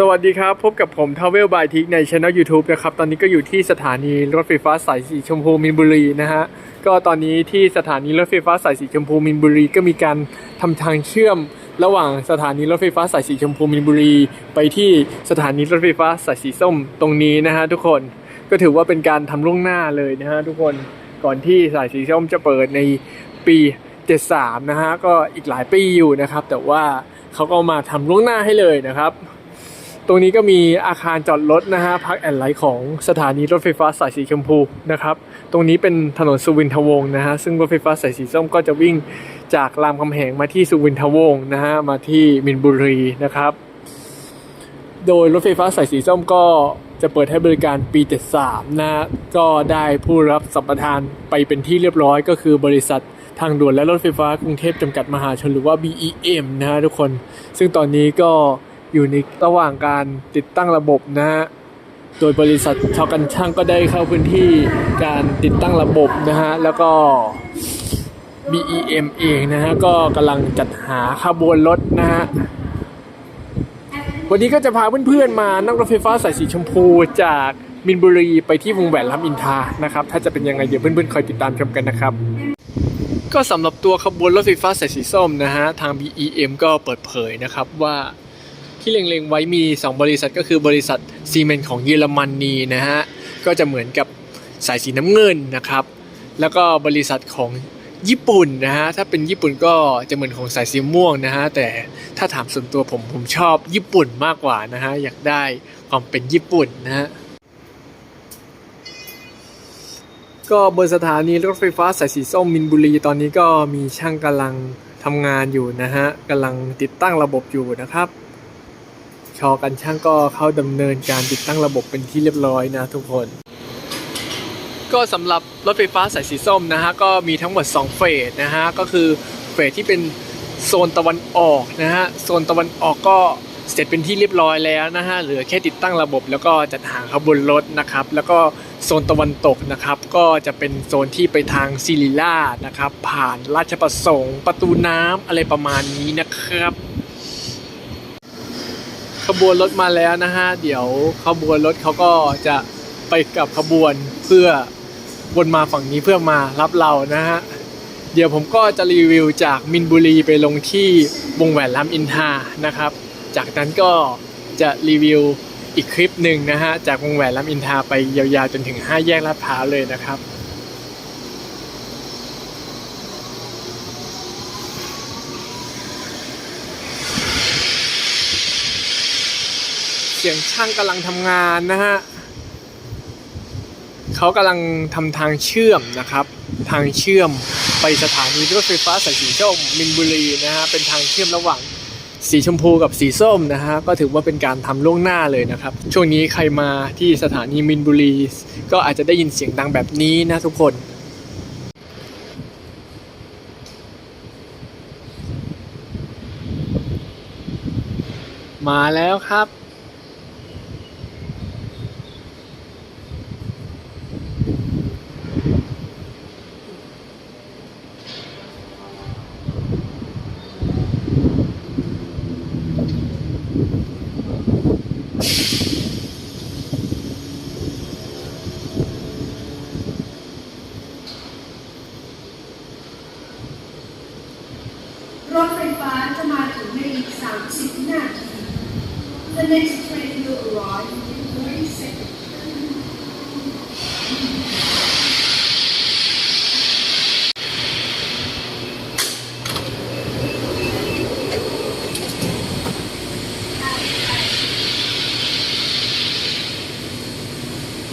สวัสดีครับ พบกับผมทาวเวลบายทิกในช anel YouTube นะครับ ตอนนี้ก็อยู่ที่สถานีรถไฟฟ้าสายสีชมพูมินบุรีนะฮะ ก็ตอนนี้ที่สถานีรถไฟฟ้าสายสีชมพูมินบุรี ก็มีการทำทางเชื่อม ระหว่างสถานีรถไฟฟ้าสายสีชมพูมินบุรี ไปที่สถานีรถไฟฟ้าสายสีส้มตรงนี้นะฮะทุกคน ก็ถือว่าเป็นการทำล่วงหน้าเลยนะฮะทุกคน ก่อนที่สายสีส้มจะเปิดในปี 73 นะฮะ ก็อีกหลายปีอยู่นะครับ แต่ว่าเขาก็มาทำล่วงหน้าให้เลยนะครับ ตรงนี้ก็มีอาคารจอดรถนะฮะพักแอนไลท์ของสถานีรถไฟฟ้าสายสีชมพูนะครับตรงนี้เป็นถนนสุวินทวงศ์นะฮะซึ่งรถไฟฟ้าสายสีส้มก็จะวิ่งจากรามคำแหงมาที่สุวินทวงศ์นะฮะมาที่มินบุรีนะครับ โดยรถไฟฟ้าสายสีส้มก็จะเปิดให้บริการปี 73 นะฮะก็ได้ผู้รับสัมปทานไปเป็นที่เรียบร้อย ก็คือบริษัททางด่วนและรถไฟฟ้ากรุงเทพจำกัดมหาชนหรือว่า BEM นะฮะทุกคน ซึ่งตอนนี้ก็ อยู่ในระหว่างการติดตั้งระบบนะฮะโดยบริษัทชาวกันช่างก็ได้เข้าพื้นที่การติดตั้งระบบนะฮะแล้วก็ BEM เองนะฮะก็กำลังจัดหาขบวนรถนะฮะวันนี้ก็จะพาเพื่อนๆมานั่งรถไฟฟ้าสายสีชมพูจากมินบุรีไปที่วงแหวนลำอินทานะครับ ถ้าจะเป็นยังไงเดี๋ยวเพื่อนๆคอยติดตามชมกันนะครับ ก็สำหรับตัวขบวนรถไฟฟ้าสายสีส้มนะฮะทาง BEM ก็เปิดเผยนะครับว่า ที่เล็งๆไว้มี 2 บริษัทก็คือบริษัทซีเมนต์ของเยอรมนีนะฮะก็จะเหมือนกับสายสีน้ำเงินนะครับ แล้วก็บริษัทของญี่ปุ่นนะฮะถ้าเป็นญี่ปุ่นก็จะเหมือนของสายสีม่วงนะฮะแต่ถ้าถามส่วนตัวผมผมชอบญี่ปุ่นมากกว่านะฮะอยากได้ความเป็นญี่ปุ่นนะฮะก็บนสถานีรถไฟฟ้าสายสีส้มมินบุรีตอนนี้ก็มีช่างกำลังทำงานอยู่นะฮะกำลังติดตั้งระบบอยู่นะครับ ชอกันช่างก็เข้าดำเนินการติดตั้งระบบเป็นที่เรียบร้อยนะทุกคน ก็สำหรับรถไฟฟ้าสายสีส้มนะฮะก็มีทั้งหมด 2 เฟสนะฮะก็คือเฟสที่เป็นโซนตะวันออกนะฮะโซนตะวันออกก็เสร็จเป็นที่เรียบร้อยแล้วนะฮะเหลือแค่ติดตั้งระบบแล้วก็จัดหาขบวนรถนะครับ แล้วก็โซนตะวันตกนะครับ ก็จะเป็นโซนที่ไปทางซิลิล่านะครับ ผ่านราชประสงค์ ประตูน้ำอะไรประมาณนี้นะครับ ขบวนรถมาแล้วนะฮะเดี๋ยวขบวนรถเขาก็จะไปกับขบวนเพื่อวนมาฝั่งนี้เพื่อมารับเรานะฮะเดี๋ยวผมก็จะรีวิวจากมินบุรีไปลงที่วงแหวนรามอินทานะครับ จากนั้นก็จะรีวิวอีกคลิปหนึ่งนะฮะจากวงแหวนรามอินทาไปยาวๆจนถึง 5 แยกลาดพร้าวเลยนะครับ เสียงช่างกำลังทำงานนะฮะเขากำลังทำทางเชื่อมนะครับ ทางเชื่อมไปสถานีรถไฟฟ้าสายสีส้มมินบุรีนะฮะเป็นทางเชื่อมระหว่างสีชมพูกับสีส้มนะฮะก็ถือว่าเป็นการทำล่วงหน้าเลยนะครับ ช่วงนี้ใครมาที่สถานีมินบุรี ก็อาจจะได้ยินเสียงดังแบบนี้นะทุกคน มาแล้วครับ รถไฟฟ้าจะมาถึงในอีก 30วินาที The next train will arrive in 30 seconds.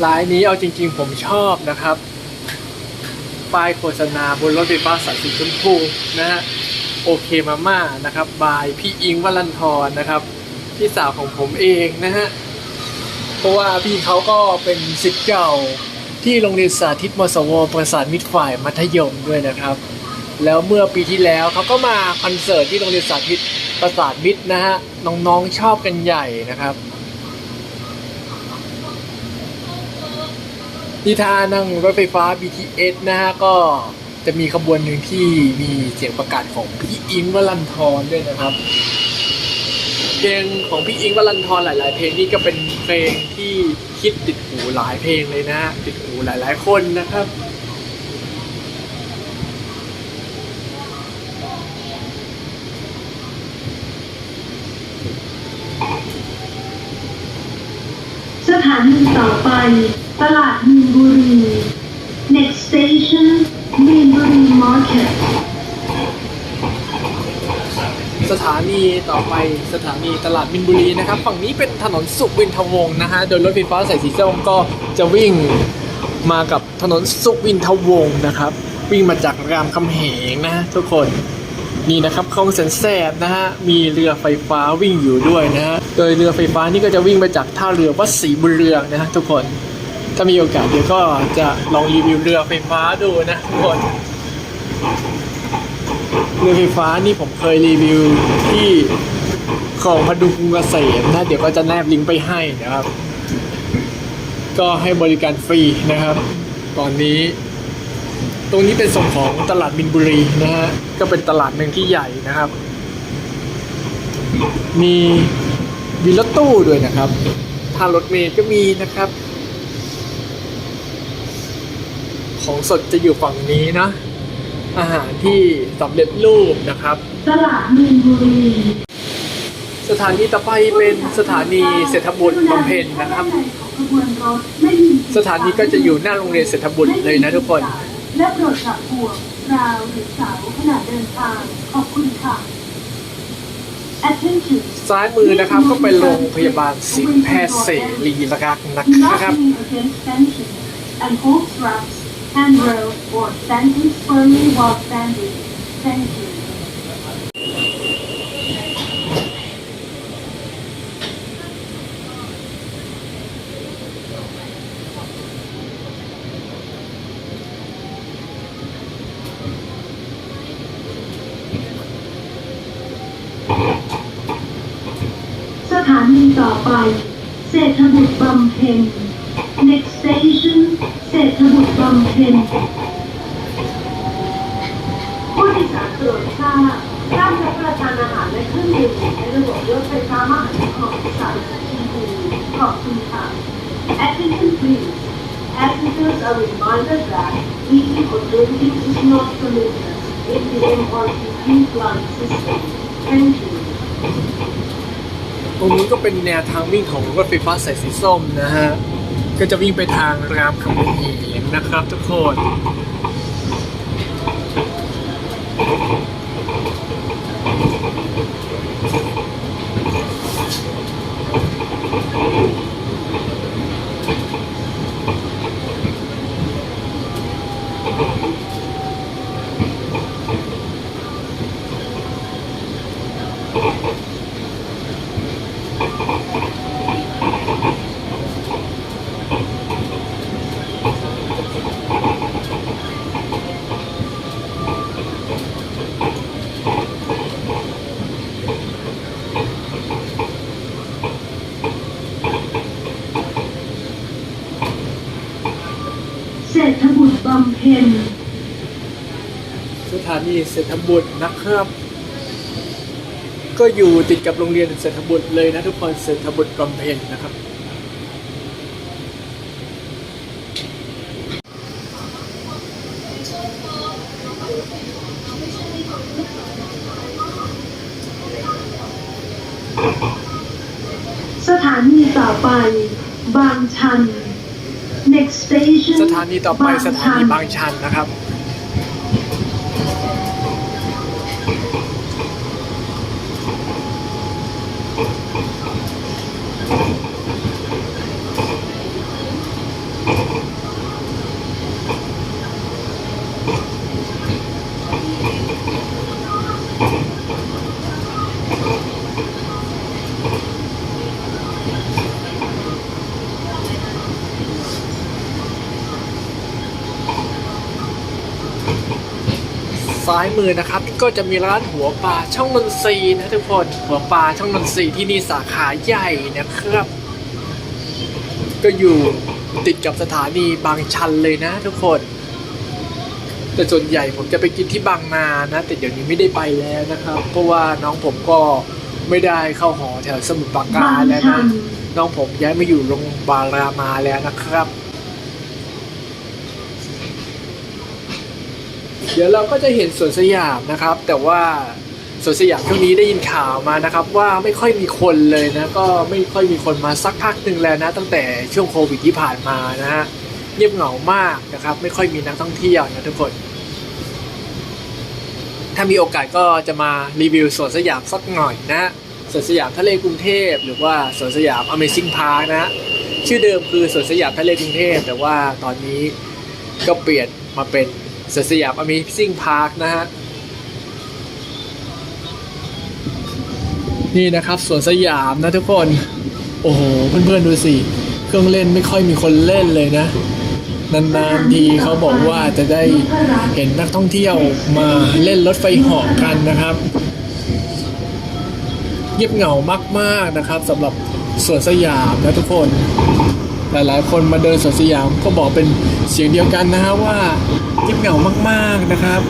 ลายนี้เอาจริงๆผมชอบนะครับ ป้ายโฆษณาบนรถไฟฟ้าสายสีชมพูนะฮะโอเคมาม่านะครับ บายพี่อิงวัลันทรนะครับ พี่สาวของผมเองนะฮะ เพราะว่าพี่เขาก็เป็นศิษย์เก่าที่โรงเรียนสาธิตมสว ประสานมิตรฝ่ายมัธยมด้วยนะครับ แล้วเมื่อปีที่แล้วเขาก็มาคอนเสิร์ตที่โรงเรียนสาธิตประสานมิตรนะฮะ น้องๆชอบกันใหญ่นะครับนี่ถ้านั่งรถไฟฟ้า BTS นะฮะก็จะมีขบวนหนึ่งที่มีเสียงประกาศของพี่อิงค์วลันทรด้วยนะครับ เพลงของพี่อิงค์วรันทรหลาย ๆ เพลงนี่ก็เป็นเพลงที่คิดติดหูหลายเพลงเลยนะฮะติดหูหลาย ๆ คนนะครับสถานีต่อไป ตลาดมีนบุรี next station มีนบุรี market สถานีต่อไปสถานีตลาดมินบุรีนะครับ ฝั่งนี้เป็นถนนสุขวินทวงศ์นะฮะโดยรถไฟฟ้าสายสีส้มก็จะวิ่งมากับถนนสุขวินทวงศ์นะครับ วิ่งมาจากรามคำแหงนะทุกคนนี่นะครับคลองแสนแสบนะฮะมีเรือไฟฟ้าวิ่งอยู่ด้วยนะฮะโดยเรือไฟฟ้านี่ก็จะวิ่งมาจากท่าเรือวัดศรีบุญเรืองนะฮะทุกคนถ้ามีโอกาสเดี๋ยวก็จะลองรีวิวเรือไฟฟ้าดูนะทุกคน เรือไฟฟ้านี่ผมเคยรีวิวที่คลองพดุงกรุงเกษมนะ เดี๋ยวก็จะแนบลิงก์ไปให้นะครับ ก็ให้บริการฟรีนะครับ ตอนนี้ ตรงนี้เป็นส่วนของตลาดมินบุรีนะฮะก็เป็นตลาดหนึ่งที่ใหญ่นะครับ มีวินรถตู้ด้วยนะครับทางรถเมล์ก็มีนะครับ ของสดจะอยู่ฝั่งนี้นะ อาหารที่สำเร็จรูปนะครับ ตลาดมีนบุรีสถานีต่อไปเป็นสถานีเศรษฐบุตรบำเพ็ญนะครับ สถานีก็จะอยู่หน้าโรงเรียนเศรษฐบุตรเลยนะทุกคน และโปรดจับห่วงราวหรือเสาขณะเดินทางขอบคุณค่ะ Attention ซ้ายมือนะครับก็เป็นโรงพยาบาลสิงห์แพทย์เสรีรักษ์นะ Do not ครับ lean against tension and hold straps, handrail, or sandals firmly while standing. Thank you. สถานีต่อไป เศรษฐบุตรบำเพ็ญ next station เศรษฐบุตรบำเพ็ญผู้โดยสารโปรดทราบการรับประทานอาหารและเครื่องดื่มในระบบรถไฟฟ้ามหานครสายสีชมพูขอบคุณค่ะ Attention please Passengers are reminded that eating or drinking is not permitted in the MRT line system. Thank you. ตรงนี้ก็เป็นแนวทางวิ่งของรถไฟฟ้าสายสีส้มนะฮะ ก็จะวิ่งไปทางรามคำแหงนะครับทุกคนเรษฐบุตรบำเพ็ญสถานีเศรษฐบุตรนะครับ ก็อยู่ติดกับโรงเรียนเศรษฐบุตรเลยนะทุกคนเศรษฐบุตรบำเพ็ญนะครับ สถานีต่อไป บางชัน next station สถานีต่อไปสถานีบางชันนะครับ ซ้ายมือนะครับ ก็จะมีร้านหัวปลาช่องนนทรีนะทุกคนหัวปลาช่องนนทรีที่นี่สาขาใหญ่นะครับ ก็อยู่ติดกับสถานีบางชันเลยนะทุกคน แต่ส่วนใหญ่ผมจะไปกินที่บางนานะ แต่เดี๋ยวนี้ไม่ได้ไปแล้วนะครับ เพราะว่าน้องผมก็ไม่ได้เข้าหอแถวสมุทรปราการแล้วนะนน้องผมย้ายมาอยู่โรงพยาบาลรามาแล้วนะครับ เดี๋ยวเราก็จะเห็นสวนสยามนะครับ แต่ว่าสวนสยามช่วงนี้ได้ยินข่าวมานะครับ ว่าไม่ค่อยมีคนเลยนะก็ไม่ค่อยมีคนมาสักพักหนึ่งแล้วนะ ตั้งแต่ช่วงโควิดที่ผ่านมานะฮะเงียบเหงามากนะครับ ไม่ค่อยมีนักท่องเที่ยวนะทุกคน ถ้ามีโอกาสก็จะมารีวิวสวนสยามสักหน่อยนะสวนสยามทะเลกรุงเทพ หรือว่าสวนสยาม Amazing Park นะชื่อเดิมคือสวนสยามทะเลกรุงเทพ แต่ว่าตอนนี้ก็เปลี่ยนมาเป็น สวนสยาม Amazing Park นะฮะ นี่นะครับสวนสยามนะทุกคน โอ้โห เพื่อนๆดูสิ เครื่องเล่นไม่ค่อยมีคนเล่นเลยนะ นานๆทีเขาบอกว่าจะได้เห็นนักท่องเที่ยวมาเล่นรถไฟเหาะกันนะครับเงียบเหงามากๆนะครับสำหรับสวนสยามนะทุกคน หลายๆ คนมาเดินสวนสยามก็บอกเป็นเสียงเดียวกันนะฮะว่า เงียบเหงามากๆนะครับ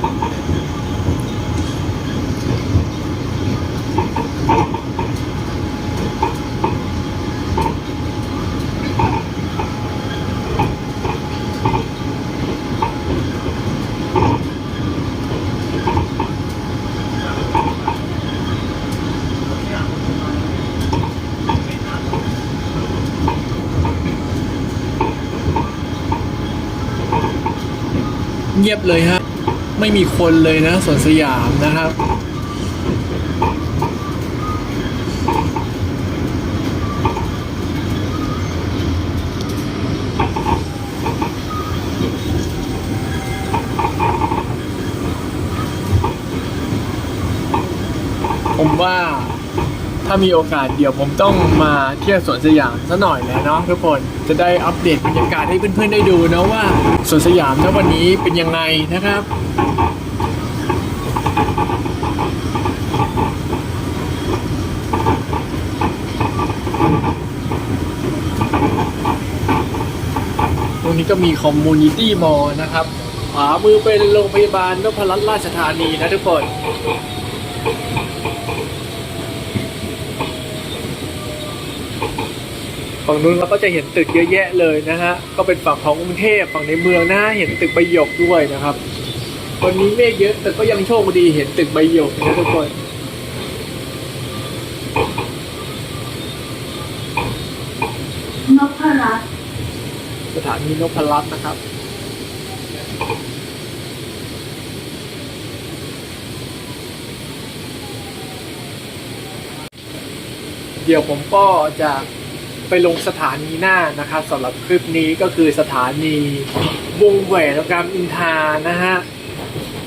งียบเลยฮะ ไม่มีคนเลยนะสวนสยามนะครับ ผมว่า ถ้ามีโอกาสเดี๋ยวผมต้องมาเที่ยวสวนสยามซะหน่อยแล้วเนาะทุกคนจะได้อัปเดตบรรยากาศให้เพื่อนๆได้ดูนะว่าสวนสยามณวันนี้เป็นยังไงนะครับตรงนี้ก็มีคอมมูนิตี้มอลนะครับขวามือเป็นโรงพยาบาลนพรัตน์ราชธานีนะทุกคน ฝั่งนู้นเราก็จะเห็นตึกเยอะแยะเลยนะฮะ ก็เป็นฝั่งของกรุงเทพฝั่งในเมืองนะฮะเห็นตึกใบหยกด้วยนะครับวันนี้เมฆเยอะแต่ก็ยังโชคดีเห็นตึกใบหยกนะทุกคนนพรัตน์สถานีนพรัตน์นะครับเดี๋ยวผมก็จะ ไปลงสถานีหน้านะครับสำหรับคลิปนี้ก็คือสถานีวงแหวนรรมอินทานะฮะ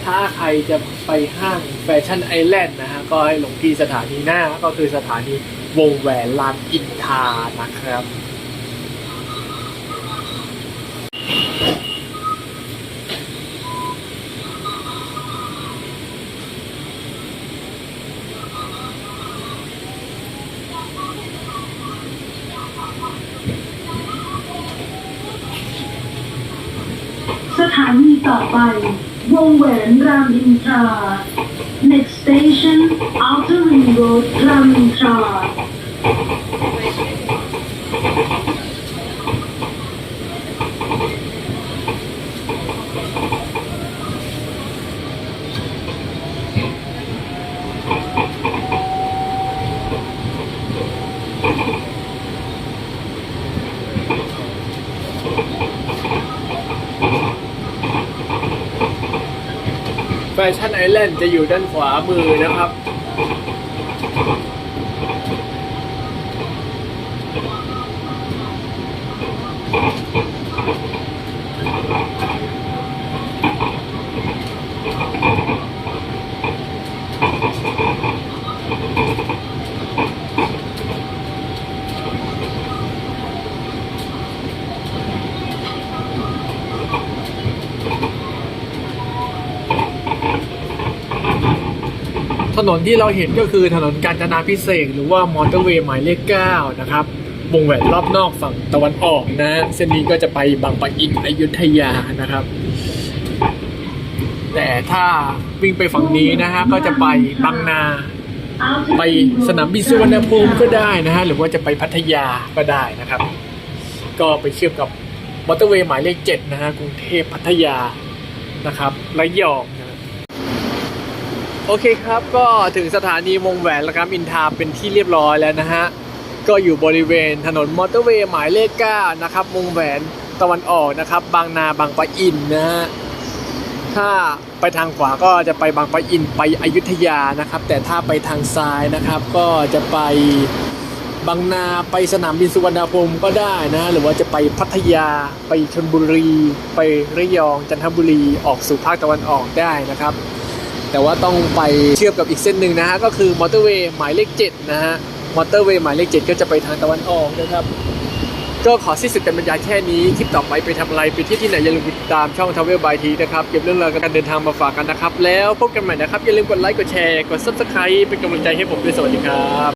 ถ้าใครจะไปห้างแฟชั่นไอแลนด์นะฮะก็ให้ลงที่สถานีหน้าก็คือสถานีวงแหวนลานอินทานะครับ ส ถานีต่อไป วงแหวนรามอินทรา next station outer ring road รามอินทรา แฟชั่นไอแลนด์จะอยู่ด้านขวามือนะครับ ถ นนที่เราเห็นก็คือถนนกาญจนาพิเศษกหรือว่ามอเตอร์เวย์หมายเลข9นะครับวงแหวนรอบนอกฝั่งตะวันออกนะ เส้นนี้ก็จะไปบางปะอินอยุธยานะครับ แต่ถ้าวิ่งไปฝั่งนี้นะฮะก็จะไปบางนา ไปสนามบินสุวรรณภูมิก็ได้นะฮะหรือว่าจะไปพัทยาก็ได้นะครับ ก็ไปเชื่อมกับมอเตอร์เวย์หมายเลขเจ็ดนะฮะกรุงเทพพัทยานะครับระยอง โอเคครับก็ถึงสถานีวงแหวนและครับอินทาเป็นที่เรียบร้อยแล้วนะฮะ ก็อยู่บริเวณถนนมอเตอร์เวย์หมายเลข9นะครับวงแหวนตะวันออกนะครับ บางนาบางปะอินนะฮะถ้าไปทางขวาก็จะไปบางปะอินไปอยุธยานะครับ แต่ถ้าไปทางซ้ายนะครับ ก็จะไปบางนาไปสนามบินสุวรรณภูมิก็ได้นะ หรือว่าจะไปพัทยา ไปชลบุรี ไประยองจันทบุรีออกสู่ภาคตะวันออกได้นะครับ แต่ว่าต้องไปเชื่อมกับอีกเส้นหนึ่งนะฮะก็คือมอเตอร์เวย์หมายเลข7นะฮะมอเตอร์เวย์หมายเลข7ก็จะไปทางตะวันออกนะครับ ก็ขอสิ้นสุดการบรรยายแค่นี้ คลิปต่อไปไปทำอะไรไปที่ที่ไหนอย่าลืมติดตามช่องทาวเวลบายทีนะครับ เก็บเรื่องราวการเดินทางมาฝากกันนะครับ แล้วพบกันใหม่นะครับ อย่าลืมกดไลค์กดแชร์กดซับสไคร b e เป็นกำลังใจให้ผมด้วยสวัสดีครับ